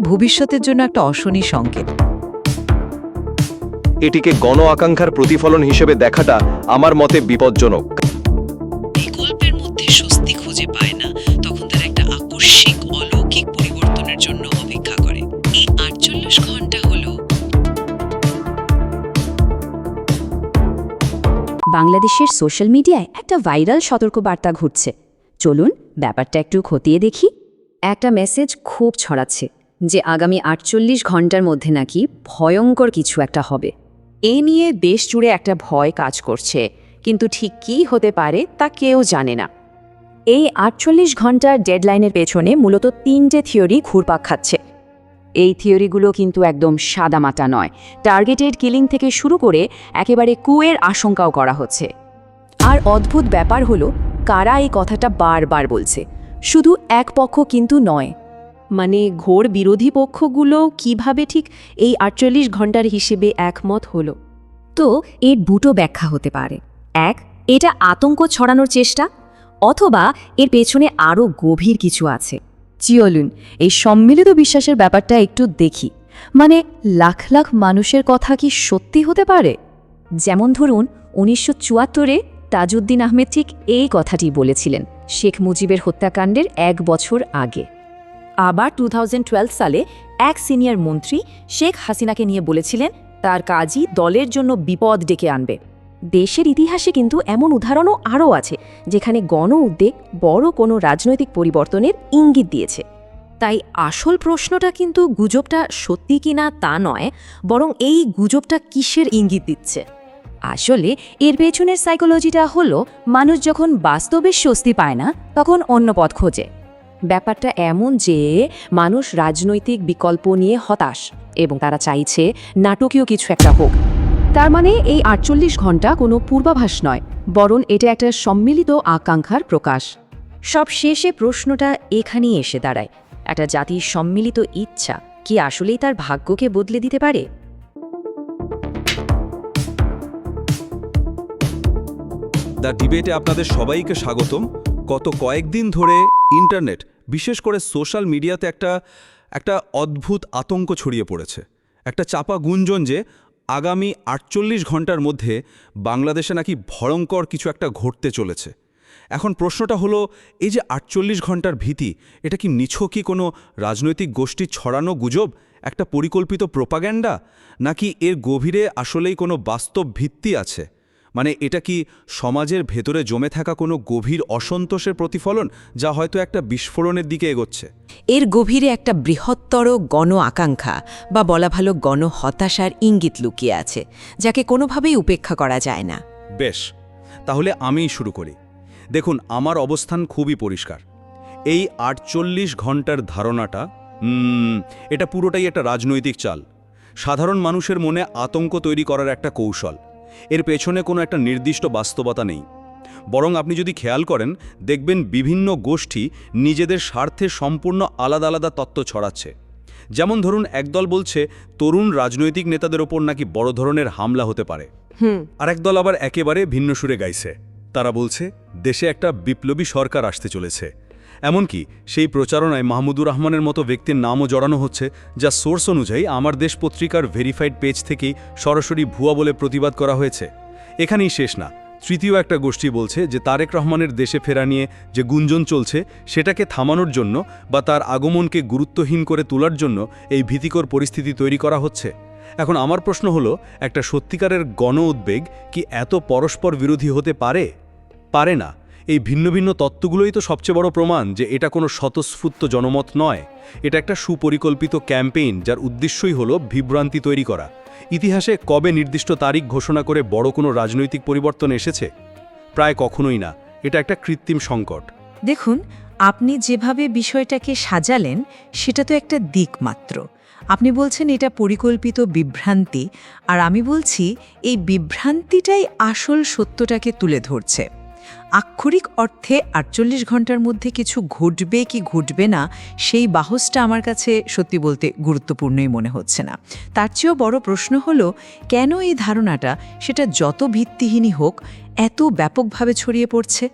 ভবিষ্যতের জন্য একটা অশনি সংকেত। এটিকে গণ আকাঙ্ক্ষার প্রতিফলন হিসেবে দেখাটা আমার মতে বিপজ্জনক। বিকল্পের মধ্যে স্বস্তি খুঁজে পায় না তখন তারা একটা আকস্মিক অলৌকিক পরিবর্তনের জন্য অপেক্ষা করে। এই আটচল্লিশ ঘণ্টা হলো বাংলাদেশের সোশ্যাল মিডিয়ায় একটা ভাইরাল সতর্কবার্তা ঘুরছে। চলুন ব্যাপারটা একটু খতিয়ে দেখি। একটা মেসেজ খুব ছড়াচ্ছে। যে আগামী আটচল্লিশ ঘণ্টার মধ্যে নাকি ভয়ঙ্কর কিছু একটা হবে। এ নিয়ে দেশ জুড়ে একটা ভয় কাজ করছে, কিন্তু ঠিক কী হতে পারে তা কেউ জানে না। এই আটচল্লিশ ঘণ্টার ডেডলাইনের পেছনে মূলত তিনটে থিওরি ঘুরপাক খাচ্ছে। এই থিওরিগুলো কিন্তু একদম সাদামাটা নয়। টার্গেটেড কিলিং থেকে শুরু করে একেবারে কুয়ের আশঙ্কাও করা হচ্ছে। আর অদ্ভুত ব্যাপার হলো, কারা এই কথাটা বারবার বলছে? শুধু এক পক্ষ কিন্তু নয় মানে ঘোর বিরোধী পক্ষগুলো কীভাবে ঠিক এই আটচল্লিশ ঘণ্টার হিসেবে একমত হলো? তো এর দুটো ব্যাখ্যা হতে পারে। এক, এটা আতঙ্ক ছড়ানোর চেষ্টা, অথবা এর পেছনে আরও গভীর কিছু আছে। চিয়লুন, এই সম্মিলিত বিশ্বাসের ব্যাপারটা একটু দেখি। মানে লাখ লাখ মানুষের কথা কি সত্যি হতে পারে? যেমন ধরুন, উনিশশো চুয়াত্তরে তাজউদ্দিন আহমেদ ঠিক এই কথাটি বলেছিলেন, শেখ মুজিবের হত্যাকাণ্ডের এক বছর আগে। আবার টু সালে এক সিনিয়র মন্ত্রী শেখ হাসিনাকে নিয়ে বলেছিলেন, তার কাজই দলের জন্য বিপদ ডেকে আনবে। দেশের ইতিহাসে কিন্তু এমন উদাহরণও আরও আছে, যেখানে গণ উদ্বেগ বড় কোনো রাজনৈতিক পরিবর্তনের ইঙ্গিত দিয়েছে। তাই আসল প্রশ্নটা কিন্তু গুজবটা সত্যি কিনা তা নয়, বরং এই গুজবটা কিসের ইঙ্গিত দিচ্ছে? আসলে এর পেছনের সাইকোলজিটা হলো, মানুষ যখন বাস্তবে স্বস্তি পায় না, তখন অন্য পথ খোঁজে। ব্যাপারটা এমন যে মানুষ রাজনৈতিক বিকল্প নিয়ে হতাশ এবং তারা চাইছে নাটকীয় কিছু একটা হোক। তার মানে এই আটচল্লিশ ঘণ্টা কোনো পূর্বাভাস নয়, বরং এটা একটা সম্মিলিত আকাঙ্ক্ষার প্রকাশ। সব শেষে প্রশ্নটা এখানেই এসে দাঁড়ায়। একটা জাতির সম্মিলিত ইচ্ছা কি আসলেই তার ভাগ্যকে বদলে দিতে পারে? দ্য ডিবেটে আপনাদের সবাইকে স্বাগতম। গত কয়েকদিন ধরে ইন্টারনেট বিশেষ করে সোশ্যাল মিডিয়াতে একটা একটা অদ্ভুত আতঙ্ক ছড়িয়ে পড়েছে। একটা চাপা গুঞ্জন যে আগামী আটচল্লিশ ঘণ্টার মধ্যে বাংলাদেশে নাকি ভয়ঙ্কর কিছু একটা ঘটতে চলেছে। এখন প্রশ্নটা হলো, এই যে আটচল্লিশ ঘণ্টার ভীতি, এটা কি নিছকই কোনো রাজনৈতিক গোষ্ঠীর ছড়ানো গুজব, একটা পরিকল্পিত প্রোপাগ্যান্ডা নাকি এর গভীরে আসলেই কোনো বাস্তব ভিত্তি আছে? মানে এটা কি সমাজের ভেতরে জমে থাকা কোনো গভীর অসন্তোষের প্রতিফলন যা হয়তো একটা বিস্ফোরণের দিকে এগোচ্ছে? এর গভীরে একটা বৃহত্তর গণ আকাঙ্ক্ষা বা বলা ভালো গণ হতাশার ইঙ্গিত লুকিয়ে আছে যাকে কোনোভাবেই উপেক্ষা করা যায় না। বেশ তাহলে আমিই শুরু করি। দেখুন আমার অবস্থান খুবই পরিষ্কার। এই আটচল্লিশ ঘণ্টার ধারণাটা এটা পুরোটাই একটা রাজনৈতিক চাল। সাধারণ মানুষের মনে আতঙ্ক তৈরি করার একটা কৌশল। এর পেছনে কোনো একটা নির্দিষ্ট বাস্তবতা নেই। বরং আপনি যদি খেয়াল করেন দেখবেন বিভিন্ন গোষ্ঠী নিজেদের স্বার্থে সম্পূর্ণ আলাদা আলাদা তত্ত্ব ছড়াচ্ছে। যেমন ধরুন একদল বলছে তরুণ রাজনৈতিক নেতাদের ওপর নাকি বড় ধরনের হামলা হতে পারে। আর একদল আবার একেবারে ভিন্ন সুরে গাইছে। তারা বলছে দেশে একটা বিপ্লবী সরকার আসতে চলেছে। এমনকি সেই প্রচারণায় মাহমুদুর রহমানের মতো ব্যক্তির নামও জড়ানো হচ্ছে, যা সোর্স অনুযায়ী আমার দেশ পত্রিকার ভেরিফাইড পেজ থেকেই সরাসরি ভুয়া বলে প্রতিবাদ করা হয়েছে। এখানেই শেষ না। তৃতীয় একটা গোষ্ঠী বলছে যে তারেক রহমানের দেশে ফেরা নিয়ে যে গুঞ্জন চলছে, সেটাকে থামানোর জন্য বা তার আগমনকে গুরুত্বহীন করে তোলার জন্য এই ভীতিকর পরিস্থিতি তৈরি করা হচ্ছে। এখন আমার প্রশ্ন হলো, একটা সত্যিকারের গণ উদ্বেগ কি এত পরস্পর বিরোধী হতে পারে? পারে না। এই ভিন্ন ভিন্ন তত্ত্বগুলোই তো সবচেয়ে বড় প্রমাণ যে এটা কোনো স্বতঃস্ফূর্ত জনমত নয়। এটা একটা সুপরিকল্পিত ক্যাম্পেইন যার উদ্দেশ্যই হলো বিভ্রান্তি তৈরি করা। ইতিহাসে কবে নির্দিষ্ট তারিখ ঘোষণা করে বড় কোনো রাজনৈতিক পরিবর্তন এসেছে? প্রায় কখনোই না। এটা একটা কৃত্রিম সংকট। দেখুন, আপনি যেভাবে বিষয়টাকে সাজালেন, সেটা তো একটা দিক মাত্র। আপনি বলছেন এটা পরিকল্পিত বিভ্রান্তি, আর আমি বলছি এই বিভ্রান্তিটাই আসল সত্যটাকে তুলে ধরছে। আক্ষরিক অর্থে আটচল্লিশ ঘণ্টার মধ্যে কিছু ঘটবে কি ঘটবে না, সেই বাহসটা আমার কাছে সত্যি বলতে গুরুত্বপূর্ণই মনে হচ্ছে না। তার চেয়েও বড় প্রশ্ন হলো, কেন এই ধারণাটা সেটা যত ভিত্তিহীনই হোক, এত ব্যাপকভাবে ছড়িয়ে পড়ছে?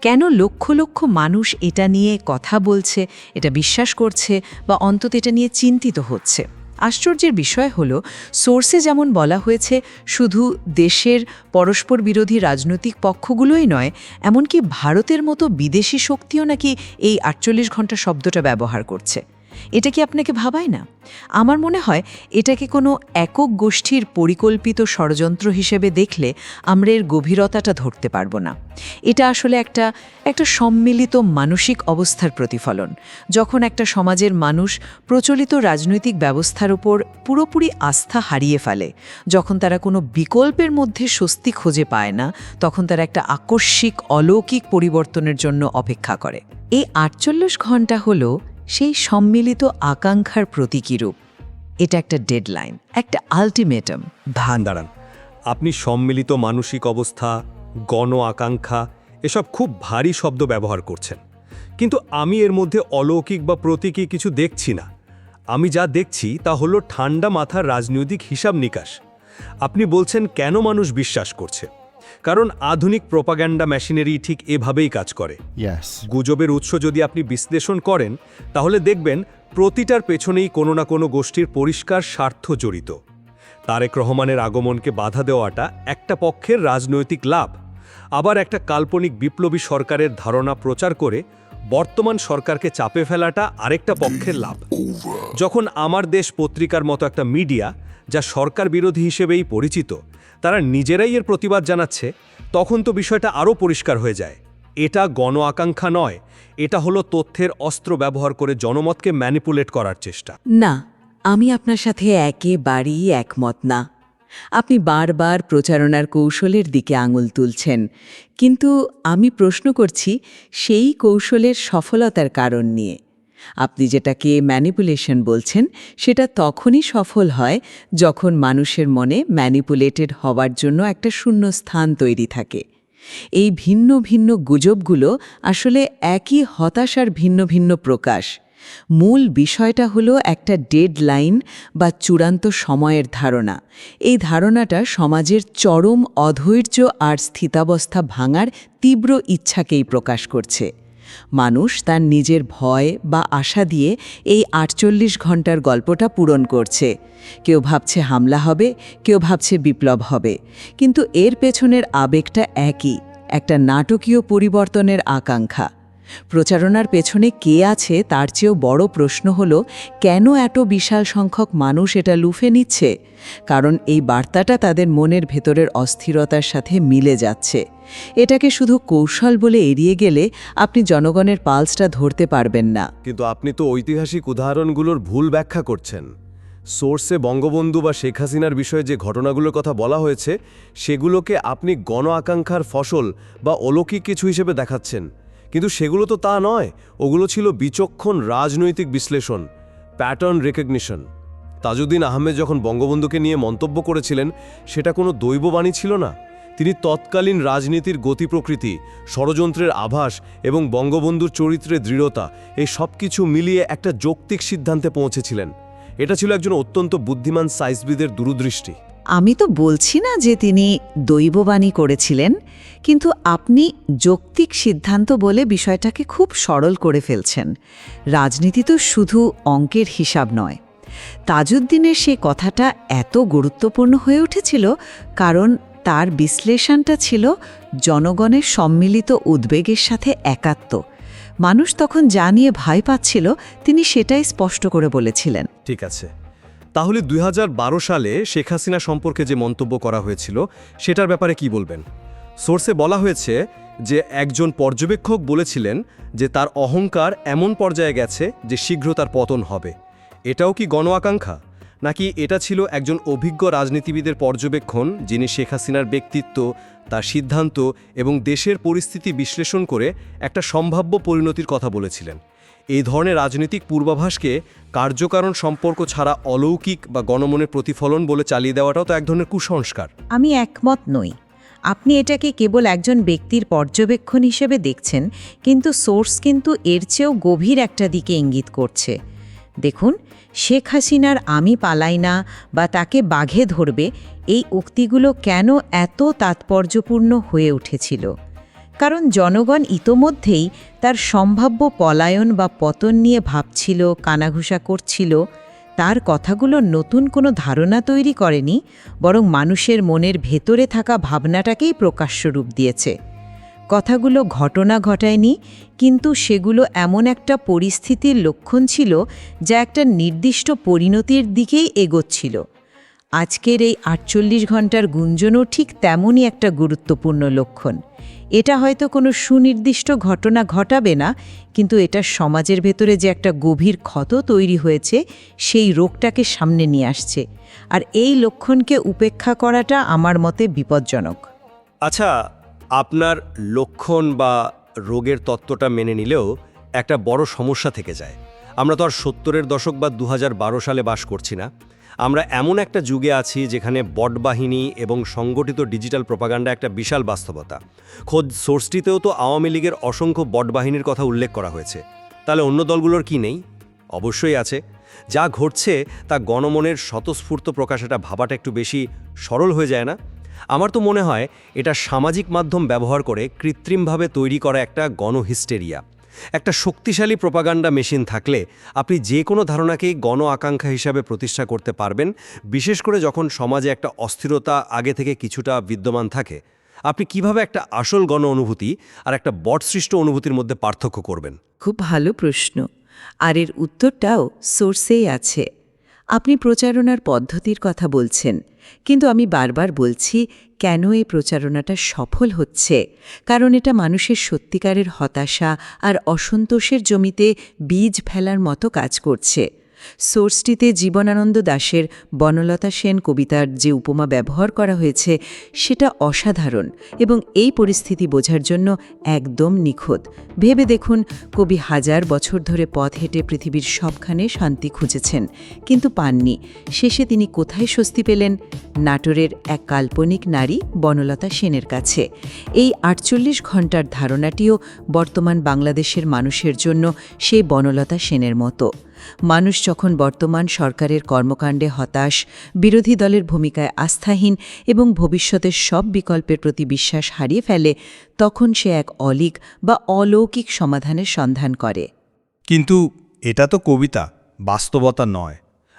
কেন লক্ষ লক্ষ মানুষ এটা নিয়ে কথা বলছে, এটা বিশ্বাস করছে, বা অন্তত এটা নিয়ে চিন্তিত হচ্ছে? আশ্চর্যের বিষয় হল সোর্সে যেমন বলা হয়েছে, শুধু দেশের পরস্পর বিরোধী রাজনৈতিক পক্ষগুলোই নয়, এমনকি ভারতের মতো বিদেশি শক্তিও নাকি এই আটচল্লিশ ঘণ্টা শব্দটা ব্যবহার করছে। এটা কি আপনাকে ভাবায় না? আমার মনে হয় এটাকে কোনো একক গোষ্ঠীর পরিকল্পিত ষড়যন্ত্র হিসেবে দেখলে আমরা এর গভীরতাটা ধরতে পারব না। এটা আসলে একটা একটা সম্মিলিত মানসিক অবস্থার প্রতিফলন। যখন একটা সমাজের মানুষ প্রচলিত রাজনৈতিক ব্যবস্থার উপর পুরোপুরি আস্থা হারিয়ে ফেলে, যখন তারা কোনো বিকল্পের মধ্যে স্বস্তি খুঁজে পায় না, তখন তারা একটা আকস্মিক অলৌকিক পরিবর্তনের জন্য অপেক্ষা করে। এই আটচল্লিশ ঘণ্টা হলো সেই সম্মিলিত আকাঙ্ক্ষার প্রতীকী রূপ এটা একটা ডেডলাইন একটা আলটিমেটাম ধান দাঁড়ান। আপনি সম্মিলিত মানসিক অবস্থা, গণ আকাঙ্ক্ষা, এসব খুব ভারী শব্দ ব্যবহার করছেন। কিন্তু আমি এর মধ্যে অলৌকিক বা প্রতীকী কিছু দেখছি না। আমি যা দেখছি তা হলো ঠান্ডা মাথার রাজনৈতিক হিসাব নিকাশ। আপনি বলছেন কেন মানুষ বিশ্বাস করছে? কারণ আধুনিক প্রোপাগ্যান্ডা মেশিনারি ঠিক এভাবেই কাজ করে। গুজবের উৎস যদি আপনি বিশ্লেষণ করেন তাহলে দেখবেন প্রতিটার পেছনেই কোনো না কোনো গোষ্ঠীর পরিষ্কার স্বার্থ জড়িত। তারেক রহমানের আগমনকে বাধা দেওয়াটা একটা পক্ষের রাজনৈতিক লাভ। আবার একটা কাল্পনিক বিপ্লবী সরকারের ধারণা প্রচার করে বর্তমান সরকারকে চাপে ফেলাটা আরেকটা পক্ষের লাভ। যখন আমার দেশ পত্রিকার মতো একটা মিডিয়া যা সরকার বিরোধী হিসেবেই পরিচিত তারা নিজেরাই এর প্রতিবাদ জানাচ্ছে, তখন তো বিষয়টা আরও পরিষ্কার হয়ে যায়। এটা গণ আকাঙ্ক্ষা নয়, এটা হলো তথ্যের অস্ত্র ব্যবহার করে জনমতকে ম্যানিপুলেট করার চেষ্টা। না, আমি আপনার সাথে একেবারেই একমত না। আপনি বারবার প্রচারণার কৌশলের দিকে আঙুল তুলছেন, কিন্তু আমি প্রশ্ন করছি সেই কৌশলের সফলতার কারণ নিয়ে। আপনি যেটাকে ম্যানিপুলেশন বলছেন, সেটা তখনই সফল হয় যখন মানুষের মনে ম্যানিপুলেটেড হওয়ার জন্য একটা শূন্য স্থান তৈরি থাকে। এই ভিন্ন ভিন্ন গুজবগুলো আসলে একই হতাশার ভিন্ন ভিন্ন প্রকাশ। মূল বিষয়টা হলো একটা ডেড লাইন বা চূড়ান্ত সময়ের ধারণা। এই ধারণাটা সমাজের চরম অধৈর্য আর স্থিতাবস্থা ভাঙার তীব্র ইচ্ছাকেই প্রকাশ করছে। মানুষ তার নিজের ভয় বা আশা দিয়ে এই আটচল্লিশ ঘণ্টার গল্পটা পূরণ করছে। কেউ ভাবছে হামলা হবে, কেউ ভাবছে বিপ্লব হবে। কিন্তু এর পেছনের আবেগটা একই, একটা নাটকীয় পরিবর্তনের আকাঙ্ক্ষা। প্রচারণার পেছনে কে আছে তার চেয়েও বড় প্রশ্ন হল, কেন এত বিশাল সংখ্যক মানুষ এটা লুফে নিচ্ছে? কারণ এই বার্তাটা তাদের মনের ভেতরের অস্থিরতার সাথে মিলে যাচ্ছে। এটাকে শুধু কৌশল বলে এড়িয়ে গেলে আপনি জনগণের পালসটা ধরতে পারবেন না। কিন্তু আপনি তো ঐতিহাসিক উদাহরণগুলোর ভুল ব্যাখ্যা করছেন। সোর্সে বঙ্গবন্ধু বা শেখ হাসিনার বিষয়ে যে ঘটনাগুলোর কথা বলা হয়েছে, সেগুলোকে আপনি গণ আকাঙ্ক্ষার ফসল বা অলৌকিক কিছু হিসেবে দেখাচ্ছেন। কিন্তু সেগুলো তো তা নয়। ওগুলো ছিল বিচক্ষণ রাজনৈতিক বিশ্লেষণ প্যাটার্ন রেকগনিশন তাজউদ্দিন আহমেদ যখন বঙ্গবন্ধুকে নিয়ে মন্তব্য করেছিলেন, সেটা কোনো দৈববাণী ছিল না। তিনি তৎকালীন রাজনীতির গতি প্রকৃতি ষড়যন্ত্রের আভাস এবং বঙ্গবন্ধুর চরিত্রের দৃঢ়তা, এই সব কিছু মিলিয়ে একটা যৌক্তিক সিদ্ধান্তে পৌঁছেছিলেন। এটা ছিল একজন অত্যন্ত বুদ্ধিমান সাইজবিদের দূরদৃষ্টি। আমি তো বলছি না যে তিনি দৈববাণী করেছিলেন, কিন্তু আপনি যৌক্তিক সিদ্ধান্ত বলে বিষয়টাকে খুব সরল করে ফেলছেন। রাজনীতি তো শুধু অঙ্কের হিসাব নয়। তাজউদ্দিনের সে কথাটা এত গুরুত্বপূর্ণ হয়ে উঠেছিল, কারণ তার বিশ্লেষণটা ছিল জনগণের সম্মিলিত উদ্বেগের সাথে একাত্ম। মানুষ তখন যা নিয়ে ভয় পাচ্ছিল, তিনি সেটাই স্পষ্ট করে বলেছিলেন। ঠিক আছে। তাহলে দু হাজার বারো সালে শেখ হাসিনা সম্পর্কে যে মন্তব্য করা হয়েছিল, সেটার ব্যাপারে কি বলবেন? সোর্সে বলা হয়েছে যে একজন পর্যবেক্ষক বলেছিলেন যে তার অহংকার এমন পর্যায়ে গেছে যে শীঘ্র তার পতন হবে। এটাও কি গণ আকাঙ্ক্ষা? নাকি এটা ছিল একজন অভিজ্ঞ রাজনীতিবিদের পর্যবেক্ষণ যিনি শেখ হাসিনার ব্যক্তিত্ব, তার সিদ্ধান্ত এবং দেশের পরিস্থিতি বিশ্লেষণ করে একটা সম্ভাব্য পরিণতির কথা বলেছিলেন? এই ধরনের রাজনৈতিক পূর্বাভাসকে কার্যকারণ সম্পর্ক ছাড়া অলৌকিক বা গণমনের প্রতিফলন বলে চালিয়ে দেওয়াটাও তো এক ধরনের কুসংস্কার। আমি একমত নই। আপনি এটাকে কেবল একজন ব্যক্তির পর্যবেক্ষণ হিসেবে দেখছেন, কিন্তু সোর্স কিন্তু এর চেয়েও গভীর একটা দিকে ইঙ্গিত করছে। দেখুন, শেখ হাসিনার আমি পালাই না বা তাকে বাঘে ধরবে এই উক্তিগুলো কেন এত তাৎপর্যপূর্ণ হয়ে উঠেছিল? কারণ জনগণ ইতোমধ্যেই তার সম্ভাব্য পলায়ন বা পতন নিয়ে ভাবছিল, কানাঘুষা করছিল। তার কথাগুলো নতুন কোনো ধারণা তৈরি করেনি, বরং মানুষের মনের ভেতরে থাকা ভাবনাটাকেই প্রকাশ্য রূপ দিয়েছে। কথাগুলো ঘটনা ঘটায়নি, কিন্তু সেগুলো এমন একটা পরিস্থিতির লক্ষণ ছিল যা একটা নির্দিষ্ট পরিণতির দিকেই এগোচ্ছিল। আজকের এই আটচল্লিশ ঘণ্টার গুঞ্জনও ঠিক তেমনই একটা গুরুত্বপূর্ণ লক্ষণ। এটা হয়তো কোনো সুনির্দিষ্ট ঘটনা ঘটাবে না, কিন্তু এটা সমাজের ভেতরে যে একটা গভীর ক্ষত তৈরি হয়েছে, সেই রোগটাকে সামনে নিয়ে আসছে। আর এই লক্ষণকে উপেক্ষা করাটা আমার মতে বিপজ্জনক। আচ্ছা আপনার লক্ষণ বা রোগের তত্ত্বটা মেনে নিলেও একটা বড় সমস্যা থেকে যায়। আমরা তো আর সত্তরের দশক বা দু হাজার বারো সালে বাস করছি না। আমরা এমন একটা যুগে আছি যেখানে বট বাহিনী এবং সংগঠিত ডিজিটাল প্রপাগান্ডা একটা বিশাল বাস্তবতা। খোদ সোর্সটিতেও তো আওয়ামী লীগের অসংখ্য বট বাহিনীর কথা উল্লেখ করা হয়েছে। তাহলে অন্য দলগুলোর কি নেই? অবশ্যই আছে। যা ঘটছে তা গণমনের স্বতঃস্ফূর্ত প্রকাশ এটা ভাবাটা একটু বেশি সরল হয়ে যায় না? আমার তো মনে হয় এটা সামাজিক মাধ্যম ব্যবহার করে কৃত্রিমভাবে তৈরি করা একটা গণহিস্টেরিয়া। একটা শক্তিশালী প্রপাগান্ডা মেশিন থাকলে আপনি যে কোনো ধারণাকেই গণ আকাঙ্ক্ষা হিসাবে প্রতিষ্ঠা করতে পারবেন, বিশেষ করে যখন সমাজে একটা অস্থিরতা আগে থেকে কিছুটা বিদ্যমান থাকে। আপনি কীভাবে একটা আসল গণ অনুভূতি আর একটা বটসৃষ্ট অনুভূতির মধ্যে পার্থক্য করবেন? খুব ভালো প্রশ্ন। আর এর উত্তরটাও সোর্সেই আছে। আপনি প্রচারণার পদ্ধতির কথা বলছেন, কিন্তু আমি বারবার বলছি কেন এই প্রচারণাটা সফল হচ্ছে? কারণ এটা মানুষের সত্যিকারের হতাশা আর অসন্তোষের জমিতে বীজ ফেলার মতো কাজ করছে। সোর্সটিতে জীবনানন্দ দাশের বনলতা সেন কবিতার যে উপমা ব্যবহার করা হয়েছে, সেটা অসাধারণ এবং এই পরিস্থিতি বোঝার জন্য একদম নিখুঁত। ভেবে দেখুন, কবি হাজার বছর ধরে পথ হেঁটে পৃথিবীর সবখানে শান্তি খুঁজেছেন, কিন্তু পাননি। শেষে তিনি কোথায় স্বস্তি পেলেন? নাটোরের এক কাল্পনিক নারী বনলতা সেনের কাছে। এই আটচল্লিশ ঘণ্টার ধারণাটিও বর্তমান বাংলাদেশের মানুষের জন্য সেই বনলতা সেনের মতো। মানুষ যখন বর্তমান সরকারের কর্মকাণ্ডে হতাশ, বিরোধী দলের ভূমিকায় আস্থাহীন এবং ভবিষ্যতের সব বিকল্পের প্রতি বিশ্বাস হারিয়ে ফেলে, তখন সে এক অলিক বা অলৌকিক সমাধানের সন্ধান করে। কিন্তু এটা তো কবিতা, বাস্তবতা নয়।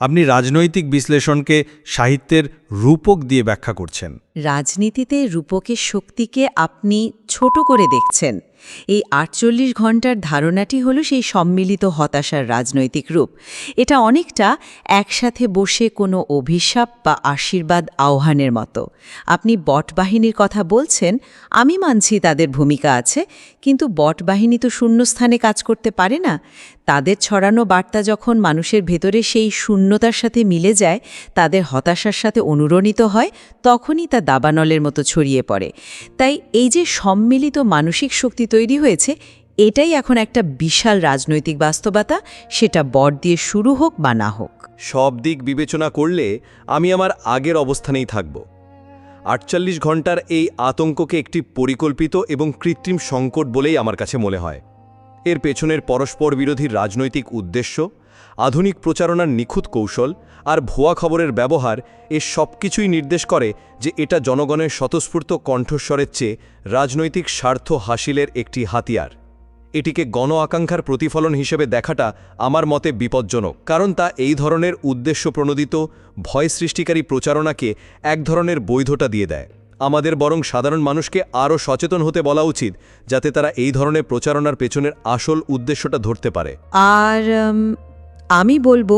আপনি রাজনৈতিক বিশ্লেষণকে সাহিত্যের রূপক দিয়ে ব্যাখ্যা করছেন। রাজনীতিতে রূপকের শক্তিকে আপনি ছোট করে দেখছেন। এই আটচল্লিশ ঘণ্টার ধারণাটি হলো সেই সম্মিলিত হতাশার রাজনৈতিক রূপ। এটা অনেকটা একসাথে বসে কোনো অভিশাপ বা আশীর্বাদ আহ্বানের মতো। আপনি বট বাহিনীর কথা বলছেন, আমি মানছি তাদের ভূমিকা আছে, কিন্তু বট বাহিনী তো শূন্যস্থানে কাজ করতে পারে না। তাদের ছড়ানো বার্তা যখন মানুষের ভেতরে সেই শূন্যতার সাথে মিলে যায়, তাদের হতাশার সাথে অনুরণিত হয়, তখনই তা দাবানলের মতো ছড়িয়ে পড়ে। তাই এই যে সম্মিলিত মানসিক শক্তি তৈরি হয়েছে, এটাই এখন একটা বিশাল রাজনৈতিক বাস্তবতা, সেটা বট দিয়ে শুরু হোক বা না হোক। সব দিক বিবেচনা করলে আমি আমার আগের অবস্থানেই থাকব। আটচল্লিশ ঘণ্টার এই আতঙ্ককে একটি পরিকল্পিত এবং কৃত্রিম সংকট বলেই আমার কাছে মনে হয়। এর পেছনের পরস্পর বিরোধী রাজনৈতিক উদ্দেশ্য, আধুনিক প্রচারণার নিখুঁত কৌশল আর ভুয়া খবরের ব্যবহার এ সব কিছুই নির্দেশ করে যে এটা জনগণের স্বতঃস্ফূর্ত কণ্ঠস্বরের চেয়ে রাজনৈতিক স্বার্থ হাসিলের একটি হাতিয়ার। এটিকে গণ আকাঙ্ক্ষার প্রতিফলন হিসেবে দেখাটা আমার মতে বিপজ্জনক, কারণ তা এই ধরনের উদ্দেশ্য প্রণোদিত, ভয় সৃষ্টিকারী প্রচারণাকে এক ধরনের বৈধতা দিয়ে দেয়। আমাদের বরং সাধারণ মানুষকে আরও সচেতন হতে বলা উচিত, যাতে তারা এই ধরনের প্রচারণার পেছনের আসল উদ্দেশ্যটা ধরতে পারে। আর আমি বলব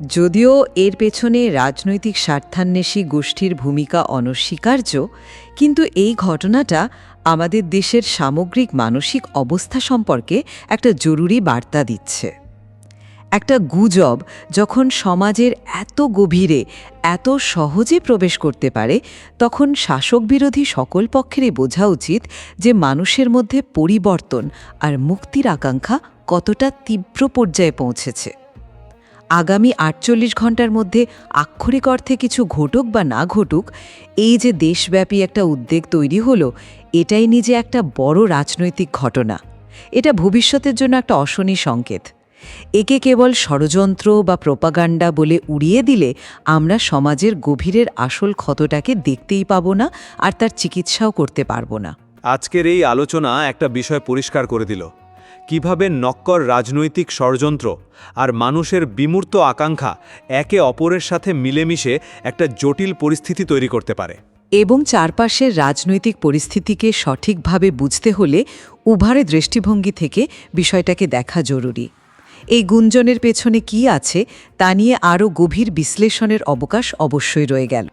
যদিও এর পেছনে রাজনৈতিক স্বার্থান্বেষী গোষ্ঠীর ভূমিকা অনস্বীকার্য, কিন্তু এই ঘটনাটা আমাদের দেশের সামগ্রিক মানসিক অবস্থা সম্পর্কে একটা জরুরি বার্তা দিচ্ছে। একটা গুজব যখন সমাজের এত গভীরে, এত সহজে প্রবেশ করতে পারে, তখন শাসক বিরোধী সকল পক্ষেরই বোঝা উচিত যে মানুষের মধ্যে পরিবর্তন আর মুক্তির আকাঙ্ক্ষা কতটা তীব্র পর্যায়ে পৌঁছেছে। আগামী আটচল্লিশ ঘণ্টার মধ্যে আক্ষরিক অর্থে কিছু ঘটুক বা না ঘটুক, এই যে দেশব্যাপী একটা উদ্বেগ তৈরি হলো, এটাই নিজে একটা বড় রাজনৈতিক ঘটনা। এটা ভবিষ্যতের জন্য একটা অশনি সংকেত। একে কেবল ষড়যন্ত্র বা প্রোপাগান্ডা বলে উড়িয়ে দিলে আমরা সমাজের গভীরের আসল ক্ষতটাকে দেখতেই পাবো না আর তার চিকিৎসাও করতে পারব না। আজকের এই আলোচনা একটা বিষয় পরিষ্কার করে দিল। কীভাবে নক্কর রাজনৈতিক ষড়যন্ত্র আর মানুষের বিমূর্ত আকাঙ্ক্ষা একে অপরের সাথে মিলেমিশে একটা জটিল পরিস্থিতি তৈরি করতে পারে। এবং চারপাশের রাজনৈতিক পরিস্থিতিকে সঠিকভাবে বুঝতে হলে উভারে দৃষ্টিভঙ্গি থেকে বিষয়টাকে দেখা জরুরি। এই গুঞ্জনের পেছনে কি আছে তা নিয়ে আরও গভীর বিশ্লেষণের অবকাশ অবশ্যই রয়ে গেল।